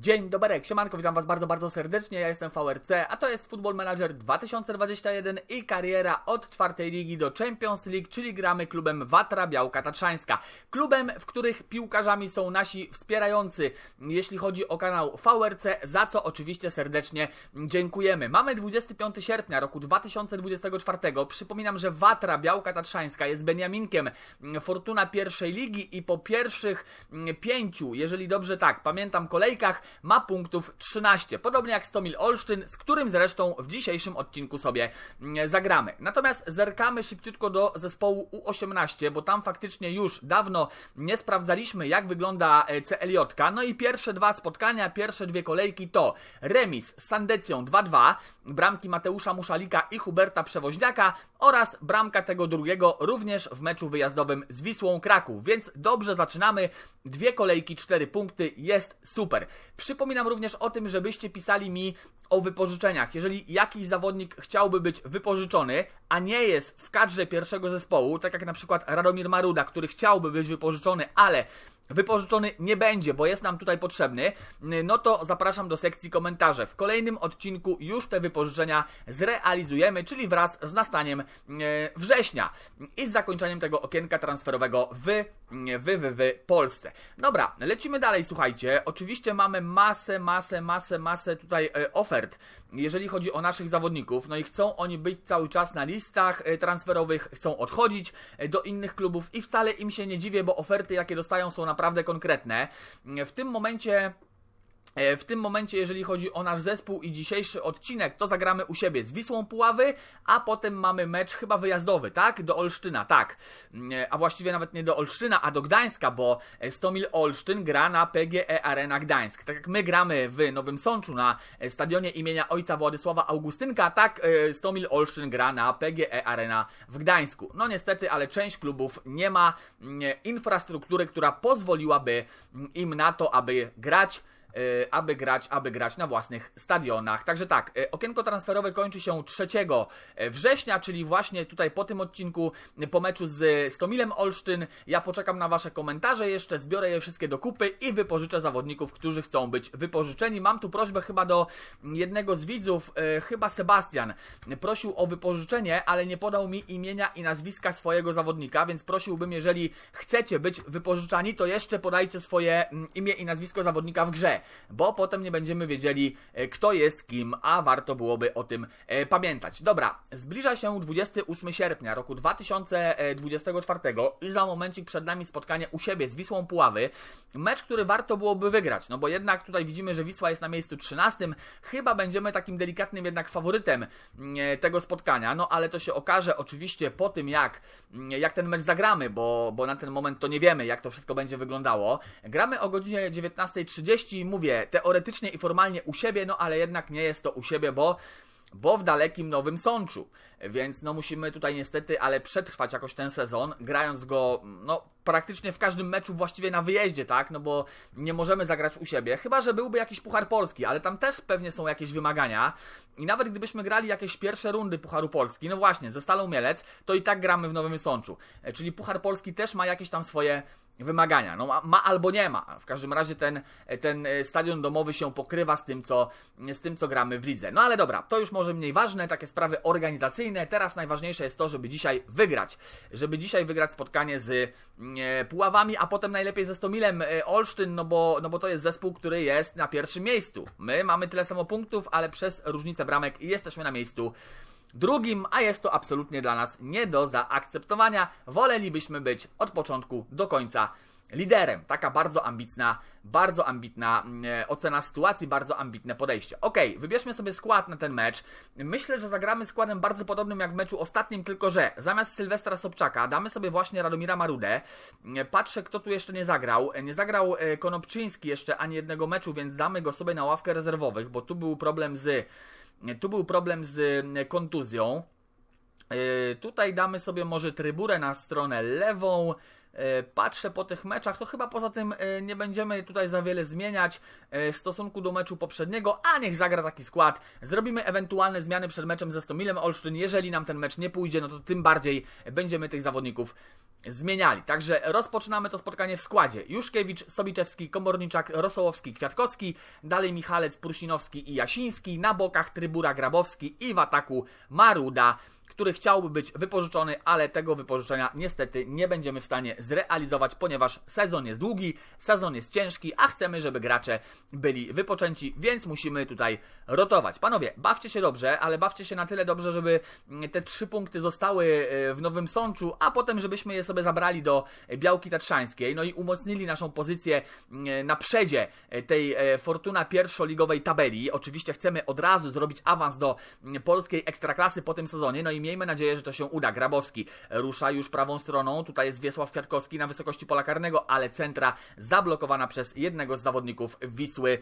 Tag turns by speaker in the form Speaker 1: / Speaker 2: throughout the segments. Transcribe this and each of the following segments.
Speaker 1: Dzień dobry, siemanko, witam was bardzo, bardzo serdecznie, ja jestem VRC, a to jest Football Manager 2021 i kariera od czwartej ligi do Champions League, czyli gramy klubem Watra Białka Tatrzańska. Klubem, w których piłkarzami są nasi wspierający, jeśli chodzi o kanał VRC, za co oczywiście serdecznie dziękujemy. Mamy 25 sierpnia roku 2024, przypominam, że Watra Białka Tatrzańska jest Beniaminkiem Fortuna pierwszej ligi i po pierwszych pięciu, jeżeli dobrze tak, pamiętam kolejkach, ma punktów 13. Podobnie jak Stomil Olsztyn, z którym zresztą w dzisiejszym odcinku sobie mm, zagramy. Natomiast zerkamy szybciutko do zespołu U18, bo tam faktycznie już dawno nie sprawdzaliśmy, jak wygląda e, CLJ. No i pierwsze dwa spotkania, pierwsze dwie kolejki to remis z Sandecją 2-2, bramki Mateusza Muszalika i Huberta Przewoźniaka oraz bramka tego drugiego również w meczu wyjazdowym z Wisłą Kraków. Więc dobrze zaczynamy. Dwie kolejki, cztery punkty, jest super. Przypominam również o tym, żebyście pisali mi o wypożyczeniach. Jeżeli jakiś zawodnik chciałby być wypożyczony, a nie jest w kadrze pierwszego zespołu, tak jak na przykład Radomir Maruda, który chciałby być wypożyczony, ale wypożyczony nie będzie, bo jest nam tutaj potrzebny, no to zapraszam do sekcji komentarzy. W kolejnym odcinku już te wypożyczenia zrealizujemy, czyli wraz z nastaniem e, września i z zakończeniem tego okienka transferowego w, w, w, w Polsce. Dobra, lecimy dalej, słuchajcie. Oczywiście mamy masę, masę, masę, masę tutaj e, ofert, jeżeli chodzi o naszych zawodników. No i chcą oni być cały czas na listach e, transferowych, chcą odchodzić do innych klubów i wcale im się nie dziwię, bo oferty, jakie dostają, są naprawdę konkretne. W tym momencie E, w tym momencie, jeżeli chodzi o nasz zespół i dzisiejszy odcinek, to zagramy u siebie z Wisłą Puławy, a potem mamy mecz chyba wyjazdowy, tak? Do Olsztyna, tak. E, a właściwie nawet nie do Olsztyna, a do Gdańska, bo Stomil Olsztyn gra na PGE Arena Gdańsk. Tak jak my gramy w Nowym Sączu na stadionie imienia ojca Władysława Augustynka, tak Stomil Olsztyn gra na PGE Arena w Gdańsku. No niestety, ale część klubów nie ma infrastruktury, która pozwoliłaby im na to, aby grać E, aby grać, aby grać na własnych stadionach. Także tak, e, okienko transferowe kończy się 3 e, września, czyli właśnie tutaj po tym odcinku, po meczu z Stomilem Olsztyn. Ja poczekam na Wasze komentarze jeszcze, zbiorę je wszystkie do kupy i wypożyczę zawodników, którzy chcą być wypożyczeni. Mam tu prośbę chyba do jednego z widzów, chyba Sebastian, prosił o wypożyczenie, ale nie podał mi imienia i nazwiska swojego zawodnika, więc prosiłbym, jeżeli chcecie być wypożyczani, to jeszcze podajcie swoje mm, imię i nazwisko zawodnika w grze bo potem nie będziemy wiedzieli, e, kto jest kim, a warto byłoby o tym e, pamiętać. Dobra, zbliża się 28 sierpnia roku 2024 i za momencik przed nami spotkanie u siebie z Wisłą Puławy. Mecz, który warto byłoby wygrać, no bo jednak tutaj widzimy, że Wisła jest na miejscu 13. Chyba będziemy takim delikatnym jednak faworytem mm, e, tego spotkania, no ale to się okaże oczywiście po tym, jak, mm, jak ten mecz zagramy, bo, bo na ten moment to nie wiemy, jak to wszystko będzie wyglądało. Gramy o godzinie 19.30 mówię, teoretycznie i formalnie u siebie, no ale jednak nie jest to u siebie, bo bo w dalekim Nowym Sączu. Więc no musimy tutaj niestety, ale przetrwać jakoś ten sezon, grając go no praktycznie w każdym meczu właściwie na wyjeździe, tak? No bo nie możemy zagrać u siebie, chyba że byłby jakiś Puchar Polski, ale tam też pewnie są jakieś wymagania. I nawet gdybyśmy grali jakieś pierwsze rundy Pucharu Polski, no właśnie, ze Stalą Mielec, to i tak gramy w Nowym Sączu. Czyli Puchar Polski też ma jakieś tam swoje wymagania. No ma, ma, albo nie ma. W każdym razie ten, ten e, stadion domowy się pokrywa z tym, co, z tym, co gramy w lidze. No ale dobra, to już może mniej ważne, takie sprawy organizacyjne. Teraz najważniejsze jest to, żeby dzisiaj wygrać. Żeby dzisiaj wygrać spotkanie z e, Puławami, a potem najlepiej ze Stomilem e, Olsztyn, no bo, no bo to jest zespół, który jest na pierwszym miejscu. My mamy tyle samo punktów, ale przez różnicę bramek jesteśmy na miejscu drugim, a jest to absolutnie dla nas nie do zaakceptowania. Wolelibyśmy być od początku do końca liderem. Taka bardzo ambitna, bardzo ambitna mm, e, ocena sytuacji, bardzo ambitne podejście. Ok, wybierzmy sobie skład na ten mecz. Myślę, że zagramy składem bardzo podobnym jak w meczu ostatnim, tylko że zamiast Sylwestra Sobczaka damy sobie właśnie Radomira Marudę. Mm, patrzę, kto tu jeszcze nie zagrał. Nie zagrał e, Konopczyński jeszcze ani jednego meczu, więc damy go sobie na ławkę rezerwowych, bo tu był problem z tu był problem z kontuzją. Tutaj damy sobie może tryburę na stronę lewą. E, patrzę po tych meczach, to chyba poza tym e, nie będziemy tutaj za wiele zmieniać e, w stosunku do meczu poprzedniego, a niech zagra taki skład. Zrobimy ewentualne zmiany przed meczem ze Stomilem Olsztyn. Jeżeli nam ten mecz nie pójdzie, no to tym bardziej będziemy tych zawodników zmieniali. Także rozpoczynamy to spotkanie w składzie. Juszkiewicz, Sobiczewski, Komorniczak, Rosołowski, Kwiatkowski, dalej Michalec, Prusinowski i Jasiński, na bokach Trybura, Grabowski i w ataku Maruda który chciałby być wypożyczony, ale tego wypożyczenia niestety nie będziemy w stanie zrealizować, ponieważ sezon jest długi, sezon jest ciężki, a chcemy, żeby gracze byli wypoczęci, więc musimy tutaj rotować. Panowie, bawcie się dobrze, ale bawcie się na tyle dobrze, żeby te trzy punkty zostały e, w Nowym Sączu, a potem żebyśmy je sobie zabrali do Białki Tatrzańskiej, no i umocnili naszą pozycję na przedzie tej e, Fortuna pierwszoligowej tabeli. Oczywiście chcemy od razu zrobić awans do polskiej ekstraklasy po tym sezonie, no i miejmy nadzieję, że to się uda. Grabowski rusza już prawą stroną, tutaj jest Wiesław Kwiatkowski na wysokości pola karnego, ale centra zablokowana przez jednego z zawodników Wisły,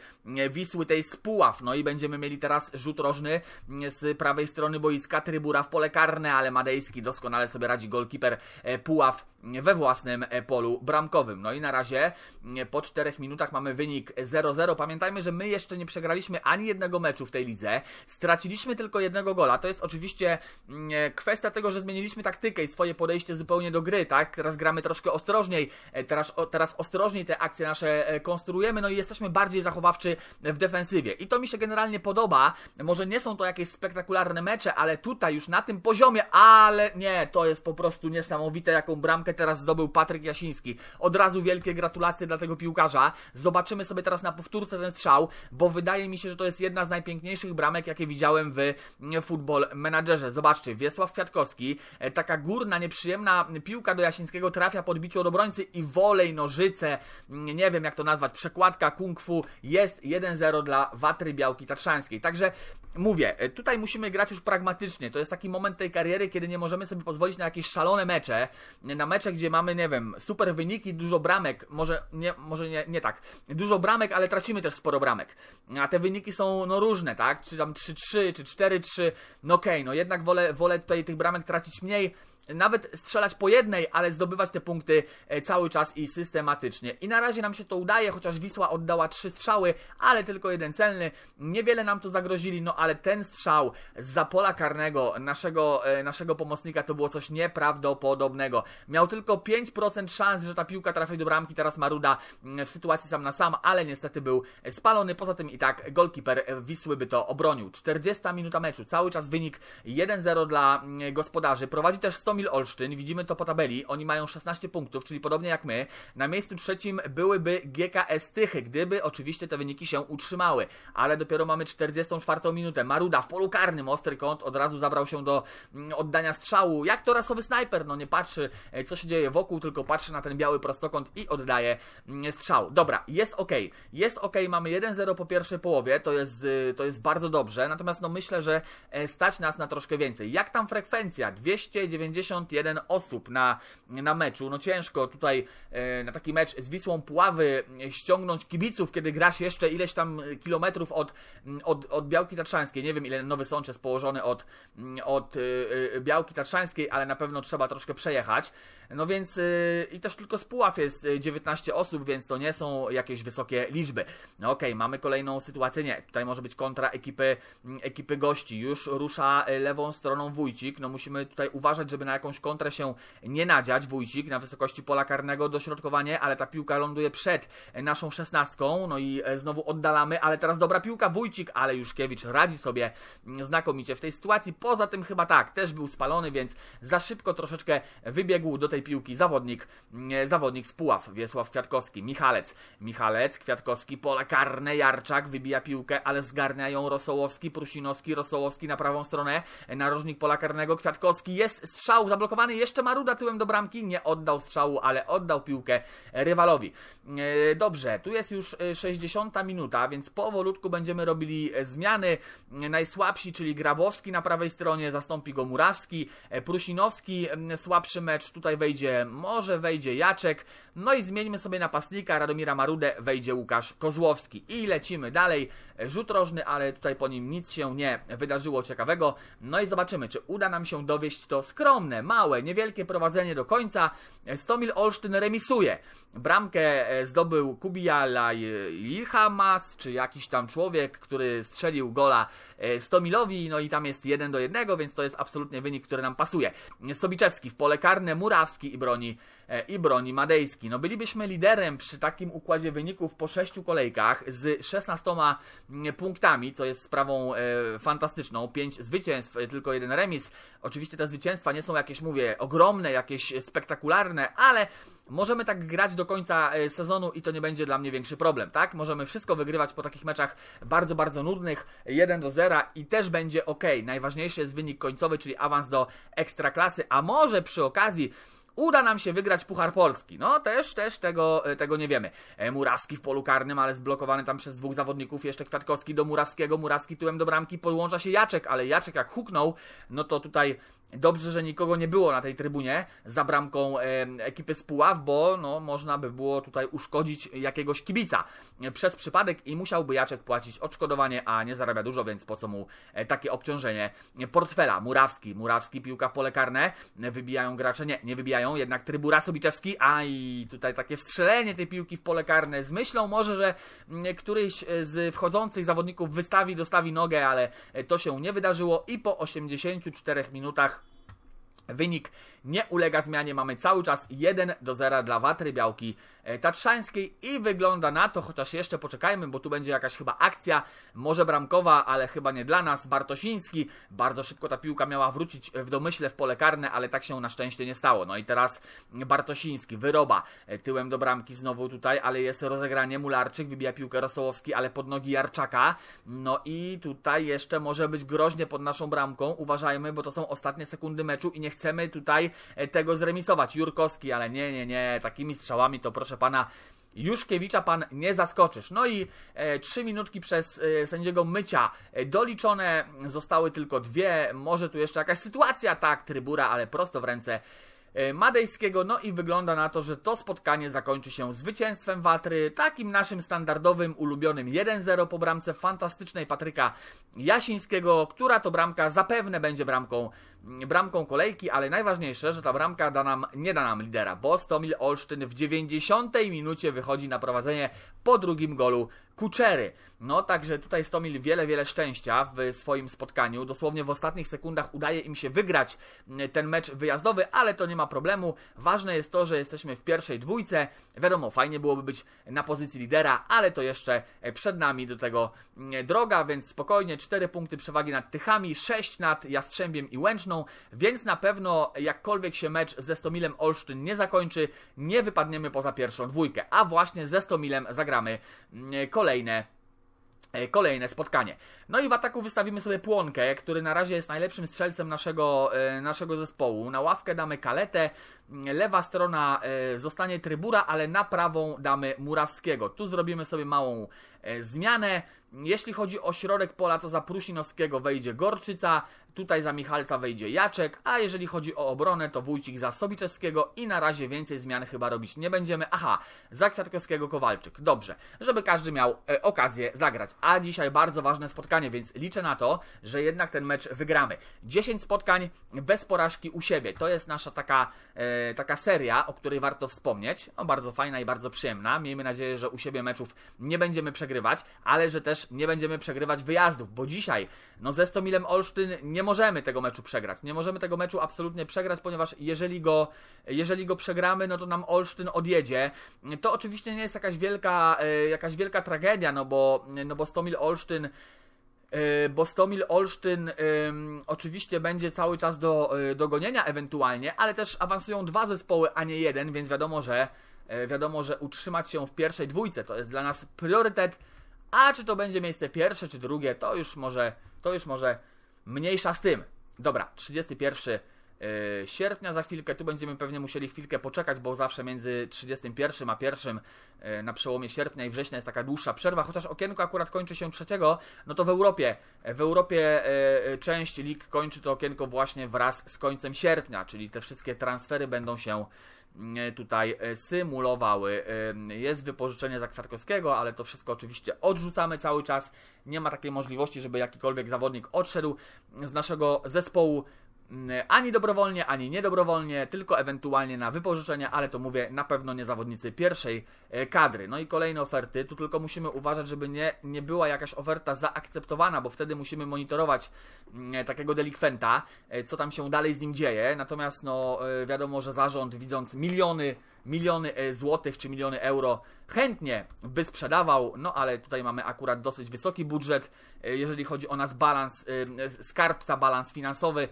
Speaker 1: Wisły tej z Puław. No i będziemy mieli teraz rzut rożny z prawej strony boiska, Trybura w pole karne, ale Madejski doskonale sobie radzi golkiper e, Puław we własnym e, polu bramkowym. No i na razie e, po 4 minutach mamy wynik 0-0. Pamiętajmy, że my jeszcze nie przegraliśmy ani jednego meczu w tej lidze. Straciliśmy tylko jednego gola. To jest oczywiście mm, kwestia tego, że zmieniliśmy taktykę i swoje podejście zupełnie do gry, tak? Teraz gramy troszkę ostrożniej, teraz, teraz ostrożniej te akcje nasze konstruujemy, no i jesteśmy bardziej zachowawczy w defensywie. I to mi się generalnie podoba. Może nie są to jakieś spektakularne mecze, ale tutaj już na tym poziomie, ale nie, to jest po prostu niesamowite, jaką bramkę bramkę teraz zdobył Patryk Jasiński. Od razu wielkie gratulacje dla tego piłkarza. Zobaczymy sobie teraz na powtórce ten strzał, bo wydaje mi się, że to jest jedna z najpiękniejszych bramek, jakie widziałem w Football Managerze. Zobaczcie, Wiesław Kwiatkowski, e, taka górna, nieprzyjemna piłka do Jasińskiego trafia pod biciu od obrońcy i wolej, nożyce, nie wiem jak to nazwać, przekładka kung fu jest 1-0 dla Watry Białki Tatrzańskiej. Także mówię, e, tutaj musimy grać już pragmatycznie. To jest taki moment tej kariery, kiedy nie możemy sobie pozwolić na jakieś szalone mecze, na mecze, gdzie mamy, nie wiem, super wyniki, dużo bramek, może nie, może nie, nie tak, dużo bramek, ale tracimy też sporo bramek. A te wyniki są no różne, tak? Czy tam 3-3, czy 4-3, no okej, okay, no jednak wolę, wolę tutaj tych bramek tracić mniej, nawet strzelać po jednej, ale zdobywać te punkty e, cały czas i systematycznie. I na razie nam się to udaje, chociaż Wisła oddała trzy strzały, ale tylko jeden celny. Niewiele nam tu zagrozili, no ale ten strzał z pola karnego naszego, e, naszego pomocnika to było coś nieprawdopodobnego. Miał tylko 5% szans, że ta piłka trafi do bramki, teraz Maruda mm, w sytuacji sam na sam, ale niestety był spalony. Poza tym i tak golkiper Wisły by to obronił. 40 minuta meczu, cały czas wynik 1-0 dla mm, gospodarzy. Prowadzi też 100 Tomil Olsztyn, widzimy to po tabeli, oni mają 16 punktów, czyli podobnie jak my. Na miejscu trzecim byłyby GKS Tychy, gdyby oczywiście te wyniki się utrzymały, ale dopiero mamy 44 minutę. Maruda w polu karnym, ostry kąt, od razu zabrał się do mm, oddania strzału. Jak to rasowy snajper, no nie patrzy e, co się dzieje wokół, tylko patrzy na ten biały prostokąt i oddaje mm, strzał. Dobra, jest ok, jest ok, mamy 1-0 po pierwszej połowie, to jest, y, to jest bardzo dobrze, natomiast no myślę, że e, stać nas na troszkę więcej. Jak tam frekwencja? 290 51 osób na, na meczu. No ciężko tutaj e, na taki mecz z Wisłą Puławy ściągnąć kibiców, kiedy grasz jeszcze ileś tam kilometrów od, od, od Białki Tatrzańskiej. Nie wiem ile Nowy Sącz jest położony od, od e, e, Białki Tatrzańskiej, ale na pewno trzeba troszkę przejechać. No więc i też tylko z Puław jest 19 osób, więc to nie są jakieś wysokie liczby. No okej, okay, mamy kolejną sytuację. Nie, tutaj może być kontra ekipy, ekipy gości. Już rusza lewą stroną Wójcik. No musimy tutaj uważać, żeby na jakąś kontrę się nie nadziać. Wójcik na wysokości pola karnego, dośrodkowanie, ale ta piłka ląduje przed naszą szesnastką, no i e, znowu oddalamy, ale teraz dobra piłka, Wójcik, ale Juszkiewicz radzi sobie znakomicie w tej sytuacji. Poza tym chyba tak, też był spalony, więc za szybko troszeczkę wybiegł do tej piłki zawodnik, zawodnik z Puław, Wiesław Kwiatkowski, Michalec, Michalec, Kwiatkowski, pola karne, Jarczak wybija piłkę, ale zgarnia ją Rosołowski, Prusinowski, Rosołowski na prawą stronę, narożnik pola karnego, Kwiatkowski, jest strzał, zablokowany, jeszcze Maruda tyłem do bramki, nie oddał strzału, ale oddał piłkę rywalowi. E, dobrze, tu jest już 60 e, minuta, więc powolutku będziemy robili e, zmiany. Najsłabsi, czyli Grabowski na prawej stronie, zastąpi go Murawski, Prusinowski, słabszy mecz, tutaj wejdzie, może wejdzie Jaczek, no i zmieńmy sobie napastnika, Radomira Marudę, wejdzie Łukasz Kozłowski i lecimy dalej. Rzut rożny, ale tutaj po nim nic się nie wydarzyło ciekawego. No i zobaczymy, czy uda nam się dowieść to skromnie skromne, małe, niewielkie prowadzenie do końca. Stomil Olsztyn remisuje. Bramkę e, zdobył Kubijala Ilhamas, czy jakiś tam człowiek, który strzelił gola e, Stomilowi, no i tam jest 1 do 1, więc to jest absolutnie wynik, który nam pasuje. Sobiczewski w pole karne, Murawski i broni, e, i broni Madejski. No bylibyśmy liderem przy takim układzie wyników po 6 kolejkach z 16 punktami, co jest sprawą fantastyczną. 5 zwycięstw, tylko jeden remis. Oczywiście te zwycięstwa nie są jakieś, mówię, ogromne, jakieś spektakularne, ale możemy tak grać do końca e, sezonu i to nie będzie dla mnie większy problem, tak? Możemy wszystko wygrywać po takich meczach bardzo, bardzo nudnych, 1 do 0 i też będzie ok. Najważniejszy jest wynik końcowy, czyli awans do ekstraklasy, a może przy okazji uda nam się wygrać Puchar Polski. No też, też tego, e, tego nie wiemy. E, Murawski w polu karnym, ale zblokowany tam przez dwóch zawodników, jeszcze Kwiatkowski do Murawskiego, Murawski tyłem do bramki, podłącza się Jaczek, ale Jaczek jak huknął, no to tutaj Dobrze, że nikogo nie było na tej trybunie za bramką e, ekipy z Puław, bo no, można by było tutaj uszkodzić jakiegoś kibica. Przez przypadek i musiałby Jaczek płacić odszkodowanie, a nie zarabia dużo, więc po co mu e, takie obciążenie? Portfela. Murawski, Murawski, piłka w pole karne, wybijają gracze, nie, nie wybijają, jednak Trybura Sobiczewski, a i tutaj takie wstrzelenie tej piłki w pole karne z myślą może, że mm, któryś z wchodzących zawodników wystawi, dostawi nogę, ale to się nie wydarzyło i po 84 minutach Wynik nie ulega zmianie, mamy cały czas 1 do 0 dla Watry Białki e, Tatrzańskiej i wygląda na to, chociaż jeszcze poczekajmy, bo tu będzie jakaś chyba akcja, może bramkowa, ale chyba nie dla nas, Bartosiński, bardzo szybko ta piłka miała wrócić w domyśle w pole karne, ale tak się na szczęście nie stało. No i teraz Bartosiński, wyroba e, tyłem do bramki znowu tutaj, ale jest rozegranie, Mularczyk wybija piłkę Rosołowski, ale pod nogi Jarczaka, no i tutaj jeszcze może być groźnie pod naszą bramką, uważajmy, bo to są ostatnie sekundy meczu i nie chcemy tutaj e, tego zremisować. Jurkowski, ale nie, nie, nie, takimi strzałami to proszę pana Juszkiewicza pan nie zaskoczysz. No i e, trzy minutki przez e, sędziego mycia e, doliczone, zostały tylko dwie. Może tu jeszcze jakaś sytuacja, tak, trybura, ale prosto w ręce Madejskiego. No i wygląda na to, że to spotkanie zakończy się zwycięstwem Watry, takim naszym standardowym, ulubionym 1-0 po bramce fantastycznej Patryka Jasińskiego, która to bramka zapewne będzie bramką, bramką kolejki, ale najważniejsze, że ta bramka da nam, nie da nam lidera, bo Stomil Olsztyn w 90 minucie wychodzi na prowadzenie po drugim golu Kuczery. No także tutaj Stomil wiele, wiele szczęścia w swoim spotkaniu. Dosłownie w ostatnich sekundach udaje im się wygrać ten mecz wyjazdowy, ale to nie ma problemu. Ważne jest to, że jesteśmy w pierwszej dwójce. Wiadomo, fajnie byłoby być na pozycji lidera, ale to jeszcze przed nami do tego droga, więc spokojnie 4 punkty przewagi nad Tychami, 6 nad Jastrzębiem i Łęczną, więc na pewno jakkolwiek się mecz ze Stomilem Olsztyn nie zakończy, nie wypadniemy poza pierwszą dwójkę, a właśnie ze Stomilem zagramy kolejny kolejne e, kolejne spotkanie. No i w ataku wystawimy sobie Płonkę, który na razie jest najlepszym strzelcem naszego, e, naszego zespołu. Na ławkę damy Kaletę, lewa strona e, zostanie Trybura, ale na prawą damy Murawskiego. Tu zrobimy sobie małą zmianę. Jeśli chodzi o środek pola, to za Prusinowskiego wejdzie Gorczyca, tutaj za Michalca wejdzie Jaczek, a jeżeli chodzi o obronę, to Wójcik za Sobiczewskiego i na razie więcej zmian chyba robić nie będziemy. Aha, za Kwiatkowskiego Kowalczyk. Dobrze, żeby każdy miał e, okazję zagrać. A dzisiaj bardzo ważne spotkanie, więc liczę na to, że jednak ten mecz wygramy. 10 spotkań bez porażki u siebie. To jest nasza taka, e, taka seria, o której warto wspomnieć. No, bardzo fajna i bardzo przyjemna. Miejmy nadzieję, że u siebie meczów nie będziemy przegrywać, ale że też nie będziemy przegrywać wyjazdów, bo dzisiaj no ze Stomilem Olsztyn nie możemy tego meczu przegrać. Nie możemy tego meczu absolutnie przegrać, ponieważ jeżeli go, jeżeli go przegramy, no to nam Olsztyn odjedzie. To oczywiście nie jest jakaś wielka, e, jakaś wielka tragedia, no bo, no bo Stomil Olsztyn e, bo Stomil Olsztyn ym, oczywiście będzie cały czas do, y, do gonienia ewentualnie, ale też awansują dwa zespoły, a nie jeden, więc wiadomo, że wiadomo, że utrzymać się w pierwszej dwójce to jest dla nas priorytet a czy to będzie miejsce pierwsze czy drugie, to już może, to już może mniejsza z tym. Dobra, 31 y, sierpnia za chwilkę. Tu będziemy pewnie musieli chwilkę poczekać, bo zawsze między 31 a 1 y, na przełomie sierpnia i września jest taka dłuższa przerwa, chociaż okienko akurat kończy się trzeciego, no to w Europie, w Europie część lig kończy to okienko właśnie wraz z końcem sierpnia, czyli te wszystkie transfery będą się E, tutaj e, symulowały. E, jest wypożyczenie za Kwiatkowskiego, ale to wszystko oczywiście odrzucamy cały czas. Nie ma takiej możliwości, żeby jakikolwiek zawodnik odszedł z naszego zespołu. Mm, ani dobrowolnie, ani niedobrowolnie, tylko ewentualnie na wypożyczenie, ale to mówię na pewno nie zawodnicy pierwszej e, kadry. No i kolejne oferty, tu tylko musimy uważać, żeby nie, nie była jakaś oferta zaakceptowana, bo wtedy musimy monitorować mm, takiego delikwenta, e, co tam się dalej z nim dzieje. Natomiast no wiadomo, że zarząd widząc miliony miliony złotych czy miliony euro chętnie by sprzedawał, no ale tutaj mamy akurat dosyć wysoki budżet, jeżeli chodzi o nas balans, skarbca, balans finansowy,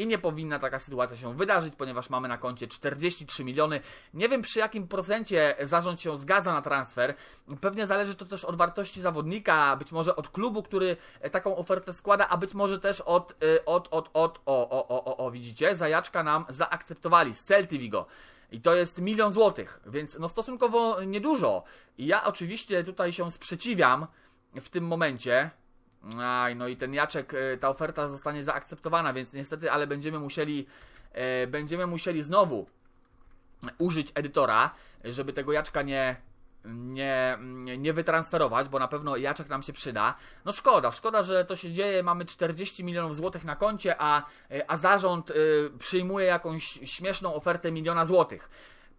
Speaker 1: i nie powinna taka sytuacja się wydarzyć, ponieważ mamy na koncie 43 miliony. Nie wiem przy jakim procencie zarząd się zgadza na transfer. Pewnie zależy to też od wartości zawodnika, być może od klubu, który taką ofertę składa, a być może też od, od, od, od, o, o, o, o, o widzicie, zajaczka nam zaakceptowali z Celty Vigo. I to jest milion złotych, więc no stosunkowo niedużo. I ja oczywiście tutaj się sprzeciwiam w tym momencie. Aj, no i ten Jaczek, e, ta oferta zostanie zaakceptowana, więc niestety, ale będziemy musieli, e, będziemy musieli znowu użyć edytora, żeby tego Jaczka nie, nie, nie wytransferować, bo na pewno Jaczek nam się przyda. No szkoda, szkoda, że to się dzieje. Mamy 40 milionów złotych na koncie, a, a zarząd przyjmuje jakąś śmieszną ofertę miliona złotych.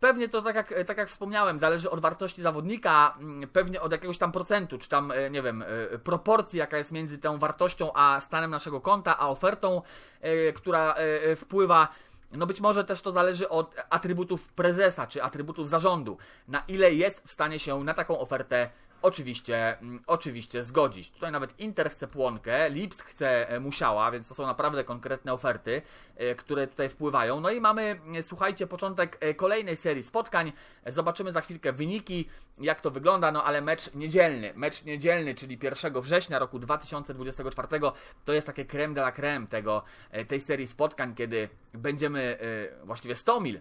Speaker 1: Pewnie to tak jak, tak jak wspomniałem, zależy od wartości zawodnika, mm, pewnie od jakiegoś tam procentu, czy tam, e, nie wiem, e, proporcji, jaka jest między tą wartością a stanem naszego konta, a ofertą, e, która wpływa. No być może też to zależy od atrybutów prezesa czy atrybutów zarządu, na ile jest w stanie się na taką ofertę oczywiście, mm, oczywiście zgodzić. Tutaj nawet Inter chce Płonkę, Lips chce e, Musiała, więc to są naprawdę konkretne oferty, e, które tutaj wpływają. No i mamy, e, słuchajcie, początek kolejnej serii spotkań. Zobaczymy za chwilkę wyniki, jak to wygląda, no ale mecz niedzielny, mecz niedzielny, czyli 1 września roku 2024, to jest takie creme de la creme tego, tej serii spotkań, kiedy będziemy, właściwie 100 mil,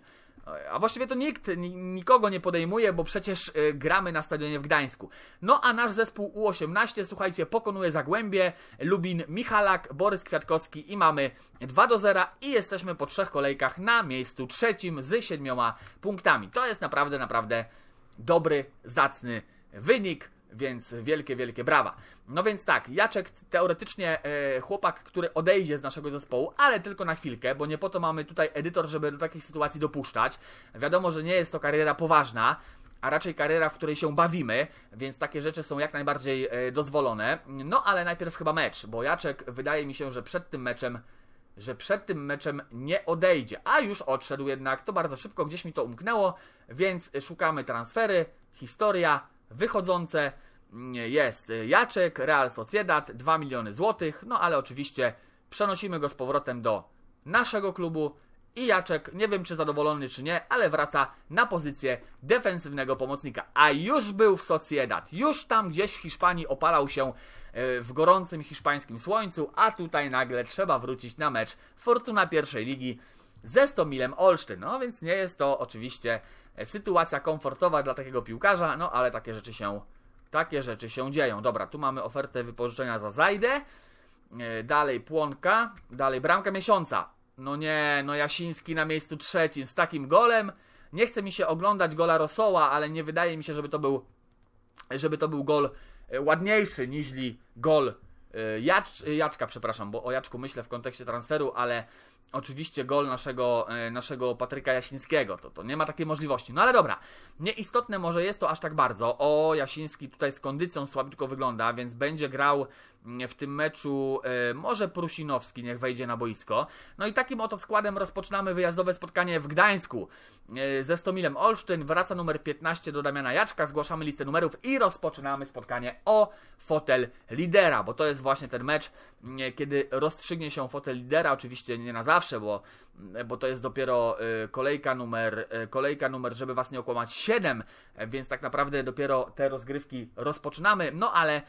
Speaker 1: a właściwie to nikt nikogo nie podejmuje, bo przecież y, gramy na stadionie w Gdańsku. No a nasz zespół U18, słuchajcie, pokonuje Zagłębie, Lubin, Michalak, Borys Kwiatkowski i mamy 2 do 0 i jesteśmy po trzech kolejkach na miejscu trzecim z siedmioma punktami. To jest naprawdę, naprawdę dobry, zacny wynik więc wielkie, wielkie brawa. No więc tak, Jaczek teoretycznie e, chłopak, który odejdzie z naszego zespołu, ale tylko na chwilkę, bo nie po to mamy tutaj edytor, żeby do takich sytuacji dopuszczać. Wiadomo, że nie jest to kariera poważna, a raczej kariera, w której się bawimy, więc takie rzeczy są jak najbardziej e, dozwolone. No ale najpierw chyba mecz, bo Jaczek wydaje mi się, że przed tym meczem że przed tym meczem nie odejdzie, a już odszedł jednak, to bardzo szybko gdzieś mi to umknęło, więc szukamy transfery, historia, wychodzące jest Jaczek, Real Sociedad, 2 miliony złotych, no ale oczywiście przenosimy go z powrotem do naszego klubu i Jaczek, nie wiem czy zadowolony czy nie, ale wraca na pozycję defensywnego pomocnika. A już był w Sociedad, już tam gdzieś w Hiszpanii opalał się e, w gorącym hiszpańskim słońcu, a tutaj nagle trzeba wrócić na mecz Fortuna pierwszej ligi ze Stomilem Olsztyn. No więc nie jest to oczywiście sytuacja komfortowa dla takiego piłkarza, no ale takie rzeczy się, takie rzeczy się dzieją. Dobra, tu mamy ofertę wypożyczenia za Zajdę, e, dalej Płonka, dalej bramka miesiąca. No nie, no Jasiński na miejscu trzecim z takim golem. Nie chce mi się oglądać gola Rosoła, ale nie wydaje mi się, żeby to był, żeby to był gol e, ładniejszy niż gol Jacz, Jaczka, przepraszam, bo o Jaczku myślę w kontekście transferu, ale oczywiście gol naszego, e, naszego Patryka Jasińskiego. To, to nie ma takiej możliwości. No ale dobra, nieistotne może jest to aż tak bardzo. O, Jasiński tutaj z kondycją słabitko wygląda, więc będzie grał w tym meczu e, może Prusinowski niech wejdzie na boisko. No i takim oto składem rozpoczynamy wyjazdowe spotkanie w Gdańsku e, ze Stomilem Olsztyn. Wraca numer 15 do Damiana Jaczka, zgłaszamy listę numerów i rozpoczynamy spotkanie o fotel lidera, bo to jest właśnie ten mecz, e, kiedy rozstrzygnie się fotel lidera, oczywiście nie na zawsze, bo, bo to jest dopiero kolejka numer, kolejka numer, żeby Was nie okłamać, 7, więc tak naprawdę dopiero te rozgrywki rozpoczynamy, no ale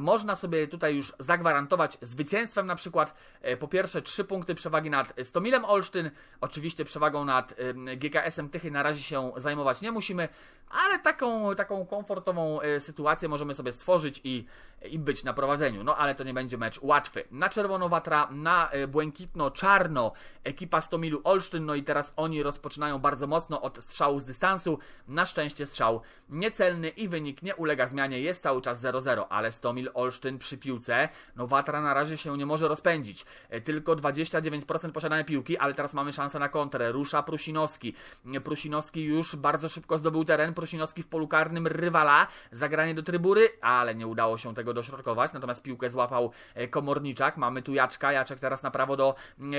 Speaker 1: można sobie tutaj już zagwarantować zwycięstwem na przykład e, po pierwsze 3 punkty przewagi nad Stomilem Olsztyn, oczywiście przewagą nad GKS-em Tychy na razie się zajmować nie musimy, ale taką, taką komfortową e, sytuację możemy sobie stworzyć i, i być na prowadzeniu. No ale to nie będzie mecz łatwy. Na czerwono Watra, na e, błękitno-czarno ekipa Stomilu Olsztyn, no i teraz oni rozpoczynają bardzo mocno od strzału z dystansu. Na szczęście strzał niecelny i wynik nie ulega zmianie, jest cały czas 0-0, ale Stomil Stomil Olsztyn przy piłce. No Watra na razie się nie może rozpędzić. E, Tylko 29% posiadania piłki, ale teraz mamy szansę na kontrę. Rusza Prusinowski. E, Prusinowski już bardzo szybko zdobył teren. Prusinowski w polu karnym rywala. Zagranie do trybury, ale nie udało się tego dośrodkować. Natomiast piłkę złapał e, Komorniczak. Mamy tu Jaczka. Jaczek teraz na prawo do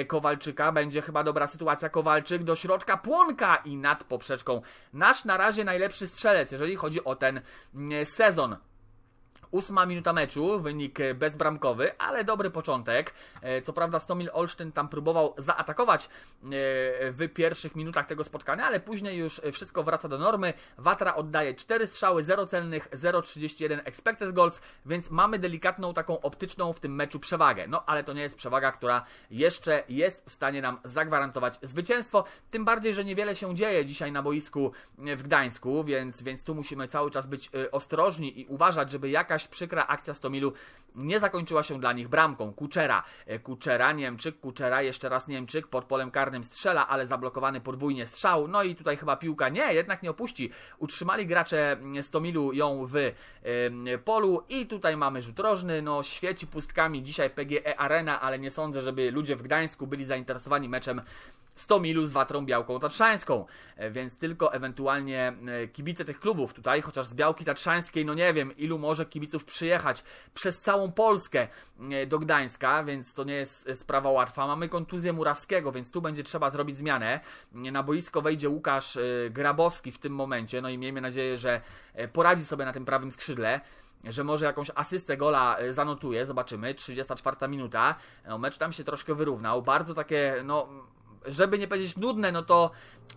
Speaker 1: Kowalczyka. Będzie chyba dobra sytuacja. Kowalczyk do środka. Płonka i nad poprzeczką. Nasz na razie najlepszy strzelec, jeżeli chodzi o ten sezon. Ósma minuta meczu, wynik e, bezbramkowy, ale dobry początek. E, Co prawda Stomil Olsztyn tam próbował zaatakować e, w pierwszych minutach tego spotkania, ale później już wszystko wraca do normy. Watra oddaje 4 strzały, 0 celnych, 0,31 expected goals, więc mamy delikatną taką optyczną w tym meczu przewagę. No ale to nie jest przewaga, która jeszcze jest w stanie nam zagwarantować zwycięstwo. Tym bardziej, że niewiele się dzieje dzisiaj na boisku w Gdańsku, więc, więc tu musimy cały czas być ostrożni i uważać, żeby jakaś przykra akcja Stomilu nie zakończyła się dla nich bramką. Kuczera, e, Kuczera, Niemczyk, Kuczera, jeszcze raz Niemczyk, pod polem karnym strzela, ale zablokowany podwójnie strzał. No i tutaj chyba piłka nie, jednak nie opuści. Utrzymali gracze Stomilu ją w e, polu i tutaj mamy rzut rożny. No świeci pustkami dzisiaj PGE Arena, ale nie sądzę, żeby ludzie w Gdańsku byli zainteresowani meczem 100 milu z Watrą Białką Tatrzańską, E, więc tylko ewentualnie e, kibice tych klubów tutaj, chociaż z Białki Tatrzańskiej, no nie wiem, ilu może kibiców przyjechać przez całą Polskę e, do Gdańska, więc to nie jest sprawa łatwa. Mamy kontuzję Murawskiego, więc tu będzie trzeba zrobić zmianę. Na boisko wejdzie Łukasz Grabowski w tym momencie, no i miejmy nadzieję, że poradzi sobie na tym prawym skrzydle że może jakąś asystę gola zanotuje, zobaczymy, 34 minuta, no, mecz tam się troszkę wyrównał, bardzo takie, no, żeby nie powiedzieć nudne, no to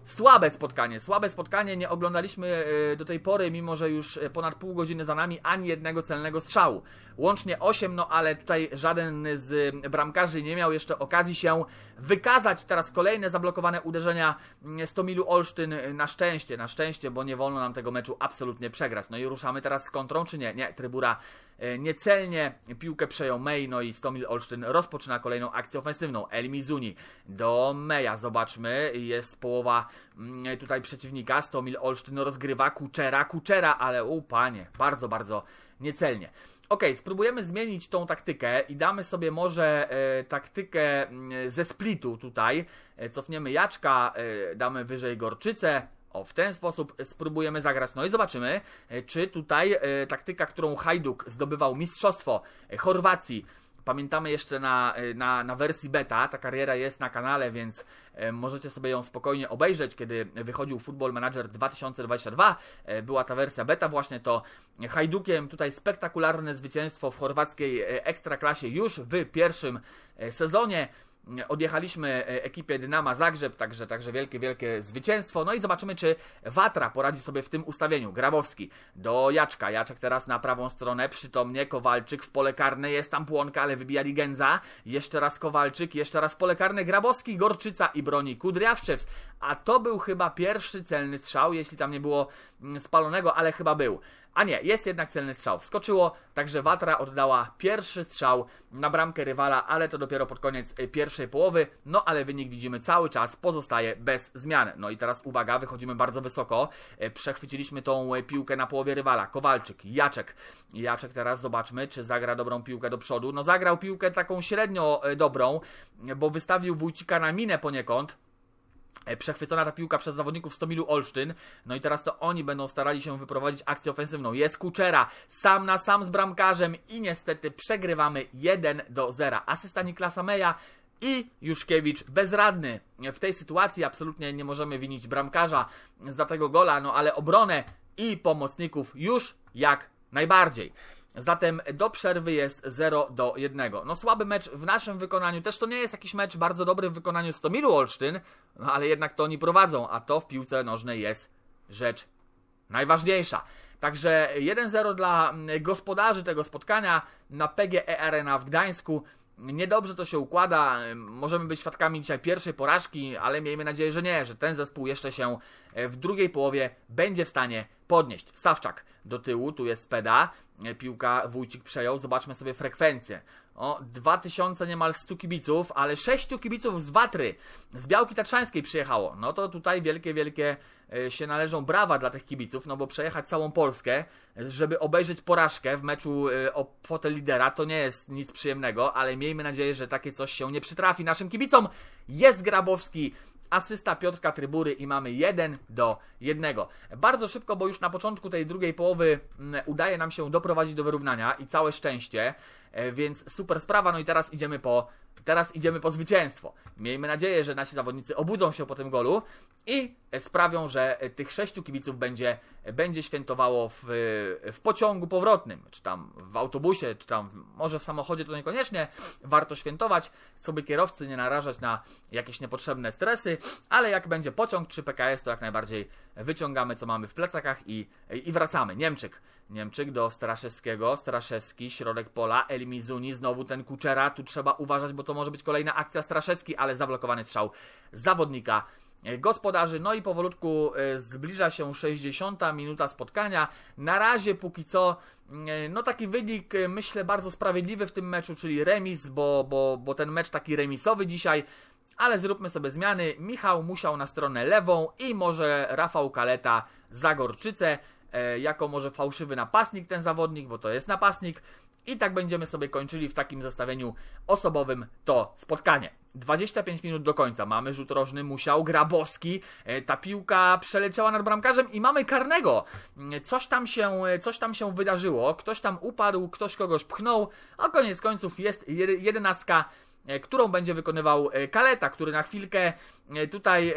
Speaker 1: słabe spotkanie, słabe spotkanie, nie oglądaliśmy e, do tej pory, mimo że już e, ponad pół godziny za nami, ani jednego celnego strzału. Łącznie 8, no ale tutaj żaden z bramkarzy nie miał jeszcze okazji się wykazać. Teraz kolejne zablokowane uderzenia Stomilu Olsztyn, na szczęście, na szczęście, bo nie wolno nam tego meczu absolutnie przegrać. No i ruszamy teraz z kontrą, czy nie? Nie, Trybura e, niecelnie piłkę przejął May, no i Stomil Olsztyn rozpoczyna kolejną akcję ofensywną. El Mizuni do Meja, zobaczmy, jest połowa mm, tutaj przeciwnika, Stomil Olsztyn rozgrywa Kuczera, Kuczera, ale u panie, bardzo, bardzo niecelnie. Ok, spróbujemy zmienić tą taktykę i damy sobie może e, taktykę mm, ze splitu tutaj. E, cofniemy Jaczka, e, damy wyżej Gorczycę, o, w ten sposób spróbujemy zagrać. No i zobaczymy, e, czy tutaj e, taktyka, którą Hajduk zdobywał mistrzostwo e, Chorwacji. Pamiętamy jeszcze na, na, na wersji beta, ta kariera jest na kanale, więc e, możecie sobie ją spokojnie obejrzeć, kiedy wychodził Football Manager 2022. E, Była ta wersja beta właśnie, to Hajdukiem tutaj spektakularne zwycięstwo w chorwackiej e, ekstraklasie już w pierwszym sezonie. Odjechaliśmy e, ekipie Dynama Zagrzeb, także, także wielkie, wielkie zwycięstwo. No i zobaczymy, czy Watra poradzi sobie w tym ustawieniu. Grabowski do Jaczka. Jaczek teraz na prawą stronę, przytomnie Kowalczyk w pole karne. Jest tam Płonka, ale wybija Ligenza. Jeszcze raz Kowalczyk, jeszcze raz pole karne. Grabowski, Gorczyca i broni Kudriawczews. A to był chyba pierwszy celny strzał, jeśli tam nie było mm, spalonego, ale chyba był. A nie, jest jednak celny strzał. Wskoczyło, także Watra oddała pierwszy strzał na bramkę rywala, ale to dopiero pod koniec e, pierwszej połowy. No ale wynik widzimy cały czas pozostaje bez zmian. No i teraz uwaga, wychodzimy bardzo wysoko. E, Przechwyciliśmy tą piłkę na połowie rywala. Kowalczyk, Jaczek. Jaczek teraz zobaczmy, czy zagra dobrą piłkę do przodu. No zagrał piłkę taką średnio e, dobrą, bo wystawił Wójcika na minę poniekąd. E, Przechwycona ta piłka przez zawodników Stomilu Olsztyn. No i teraz to oni będą starali się wyprowadzić akcję ofensywną. Jest Kuczera, sam na sam z bramkarzem i niestety przegrywamy 1 do 0. Asysta Niklasa Meja i Juszkiewicz bezradny. W tej sytuacji absolutnie nie możemy winić bramkarza za tego gola, no ale obronę i pomocników już jak najbardziej. Zatem do przerwy jest 0 do 1. No słaby mecz w naszym wykonaniu. Też to nie jest jakiś mecz bardzo dobry w wykonaniu Stomilu Olsztyn, no ale jednak to oni prowadzą, a to w piłce nożnej jest rzecz najważniejsza. Także 1-0 dla mm, gospodarzy tego spotkania na PGE Arena w Gdańsku. Niedobrze to się układa. Możemy być świadkami dzisiaj pierwszej porażki, ale miejmy nadzieję, że nie, że ten zespół jeszcze się e, w drugiej połowie będzie w stanie podnieść. Sawczak do tyłu, tu jest peda, piłka Wójcik przejął, zobaczmy sobie frekwencję. O, 2000 niemal 100 kibiców, ale 6 kibiców z Watry, z Białki Tatrzańskiej przyjechało. No to tutaj wielkie, wielkie e, się należą brawa dla tych kibiców, no bo przejechać całą Polskę, żeby obejrzeć porażkę w meczu e, o fotel lidera, to nie jest nic przyjemnego, ale miejmy nadzieję, że takie coś się nie przytrafi naszym kibicom. Jest Grabowski, asysta Piotrka Trybury i mamy 1 do 1. Bardzo szybko, bo już na początku tej drugiej połowy mm, udaje nam się doprowadzić do wyrównania i całe szczęście, e, więc super sprawa. No i teraz idziemy po Teraz idziemy po zwycięstwo. Miejmy nadzieję, że nasi zawodnicy obudzą się po tym golu i sprawią, że tych sześciu kibiców będzie, będzie świętowało w, w pociągu powrotnym, czy tam w autobusie, czy tam może w samochodzie, to niekoniecznie warto świętować, sobie kierowcy nie narażać na jakieś niepotrzebne stresy, ale jak będzie pociąg czy PKS, to jak najbardziej wyciągamy co mamy w plecakach i, i wracamy. Niemczyk. Niemczyk do Straszewskiego, Straszewski, środek pola, Elmizuni, znowu ten Kuczera, tu trzeba uważać, bo to może być kolejna akcja Straszewski, ale zablokowany strzał zawodnika e, gospodarzy. No i powolutku e, zbliża się 60 minuta spotkania. Na razie póki co, e, no taki wynik myślę bardzo sprawiedliwy w tym meczu, czyli remis, bo, bo, bo ten mecz taki remisowy dzisiaj. Ale zróbmy sobie zmiany. Michał musiał na stronę lewą i może Rafał Kaleta za Gorczycę. Jako może fałszywy napastnik ten zawodnik, bo to jest napastnik. I tak będziemy sobie kończyli w takim zestawieniu osobowym to spotkanie. 25 minut do końca. Mamy rzut rożny, musiał Grabowski. E, ta piłka przeleciała nad bramkarzem i mamy karnego. E, coś tam się, e, coś tam się wydarzyło. Ktoś tam uparł, ktoś kogoś pchnął, a koniec końców jest jedenastka którą będzie wykonywał e, Kaleta, który na chwilkę e, tutaj,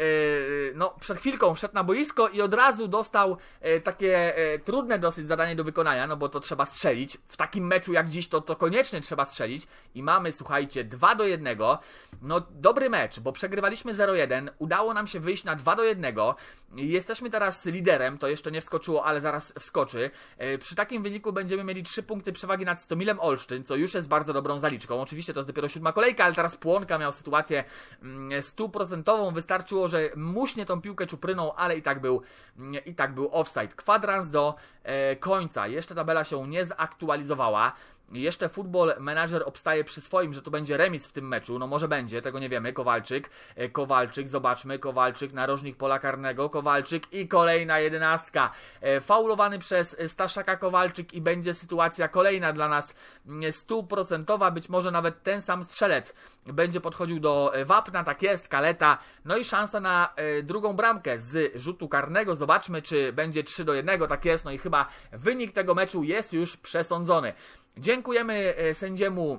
Speaker 1: no przed chwilką wszedł na boisko i od razu dostał takie trudne dosyć zadanie do wykonania, no bo to trzeba strzelić. W takim meczu jak dziś to, to koniecznie trzeba strzelić i mamy, słuchajcie, 2 do 1. No dobry mecz, bo przegrywaliśmy 0-1, udało nam się wyjść na 2 do 1. Jesteśmy teraz liderem, to jeszcze nie wskoczyło, ale zaraz wskoczy. Przy takim wyniku będziemy mieli 3 punkty przewagi nad Stomilem Olsztyn, co już jest bardzo dobrą zaliczką. Oczywiście to jest dopiero siódma kolejka, ale teraz Płonka miał sytuację mm, stuprocentową, wystarczyło, że muśnie tą piłkę czupryną, ale i tak był, mm, i tak był offside. Kwadrans do e, końca, jeszcze tabela się nie zaktualizowała, jeszcze Football Manager obstaje przy swoim, że to będzie remis w tym meczu. No może będzie, tego nie wiemy. Kowalczyk, e, Kowalczyk, zobaczmy. Kowalczyk, narożnik pola karnego. Kowalczyk i kolejna jedenastka. E, faulowany przez Staszaka Kowalczyk i będzie sytuacja kolejna dla nas mm, stuprocentowa. Być może nawet ten sam strzelec będzie podchodził do e, wapna. Tak jest, kaleta. No i szansa na drugą bramkę z rzutu karnego. Zobaczmy, czy będzie 3 do 1. Tak jest. No i chyba wynik tego meczu jest już przesądzony. Dziękujemy e, sędziemu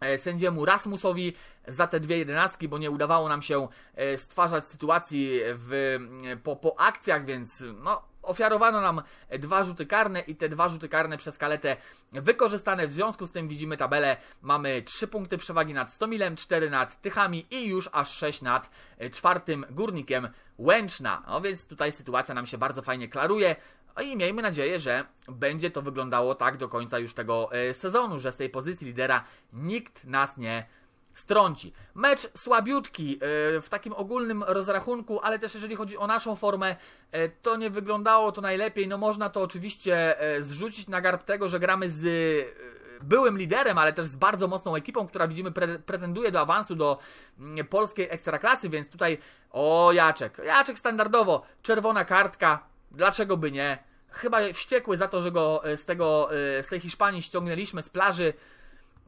Speaker 1: e, sędziemu Rasmusowi za te dwie jedenastki, bo nie udawało nam się e, stwarzać sytuacji w, po, po akcjach, więc no, ofiarowano nam dwa rzuty karne i te dwa rzuty karne przez kaletę wykorzystane. W związku z tym widzimy tabelę. Mamy 3 punkty przewagi nad Stomilem, 4 nad Tychami i już aż 6 nad czwartym górnikiem Łęczna. No więc tutaj sytuacja nam się bardzo fajnie klaruje. No i miejmy nadzieję, że będzie to wyglądało tak do końca już tego e, sezonu, że z tej pozycji lidera nikt nas nie strąci. Mecz słabiutki e, w takim ogólnym rozrachunku, ale też jeżeli chodzi o naszą formę, e, to nie wyglądało to najlepiej. No można to oczywiście zrzucić na garb tego, że gramy z byłym liderem, ale też z bardzo mocną ekipą, która widzimy pre pretenduje do awansu do mm, polskiej ekstraklasy, więc tutaj o Jaczek. Jaczek standardowo, czerwona kartka, Dlaczego by nie? Chyba wściekły za to, że go e, z, tego, e, z tej Hiszpanii ściągnęliśmy z plaży,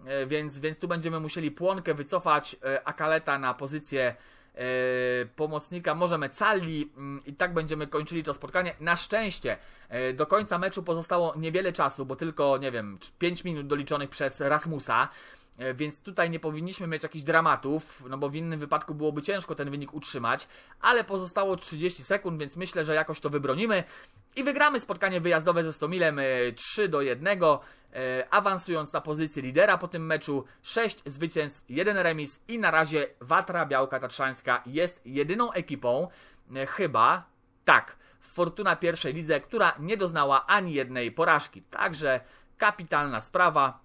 Speaker 1: e, więc, więc tu będziemy musieli płonkę wycofać Akaleta na pozycję pomocnika, możemy Calli mm, i tak będziemy kończyli to spotkanie. Na szczęście do końca meczu pozostało niewiele czasu, bo tylko, nie wiem, 5 minut doliczonych przez Rasmusa. E, więc tutaj nie powinniśmy mieć jakichś dramatów, no bo w innym wypadku byłoby ciężko ten wynik utrzymać, ale pozostało 30 sekund, więc myślę, że jakoś to wybronimy i wygramy spotkanie wyjazdowe ze Stomilem 3 e, do 1, e, awansując na pozycję lidera po tym meczu, 6 zwycięstw, 1 remis i na razie Watra Białka Tatrzańska jest jedyną ekipą, chyba, tak, Fortuna pierwszej lidze, która nie doznała ani jednej porażki, także kapitalna sprawa,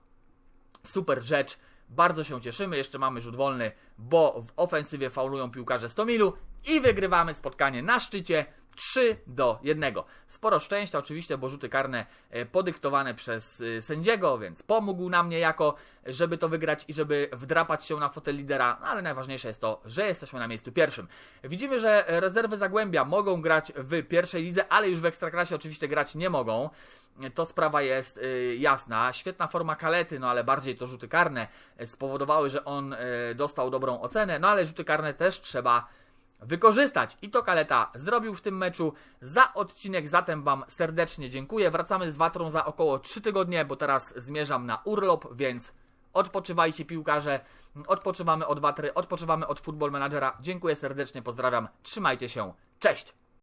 Speaker 1: super rzecz. Bardzo się cieszymy. Jeszcze mamy rzut wolny, bo w ofensywie faulują piłkarze Stomilu i wygrywamy spotkanie na szczycie 3 do 1. Sporo szczęścia oczywiście, bo rzuty karne e, podyktowane przez e, sędziego, więc pomógł nam niejako, żeby to wygrać i żeby wdrapać się na fotel lidera, no, ale najważniejsze jest to, że jesteśmy na miejscu pierwszym. Widzimy, że rezerwy Zagłębia mogą grać w pierwszej lidze, ale już w Ekstraklasie oczywiście grać nie mogą. To sprawa jest jasna. Świetna forma kalety, no ale bardziej to rzuty karne spowodowały, że on dostał dobrą ocenę, no ale rzuty karne też trzeba wykorzystać. I to Kaleta zrobił w tym meczu. Za odcinek zatem Wam serdecznie dziękuję. Wracamy z Watrą za około 3 tygodnie, bo teraz zmierzam na urlop, więc odpoczywajcie piłkarze. Odpoczywamy od Watry, odpoczywamy od Football Managera. Dziękuję serdecznie, pozdrawiam, trzymajcie się, cześć!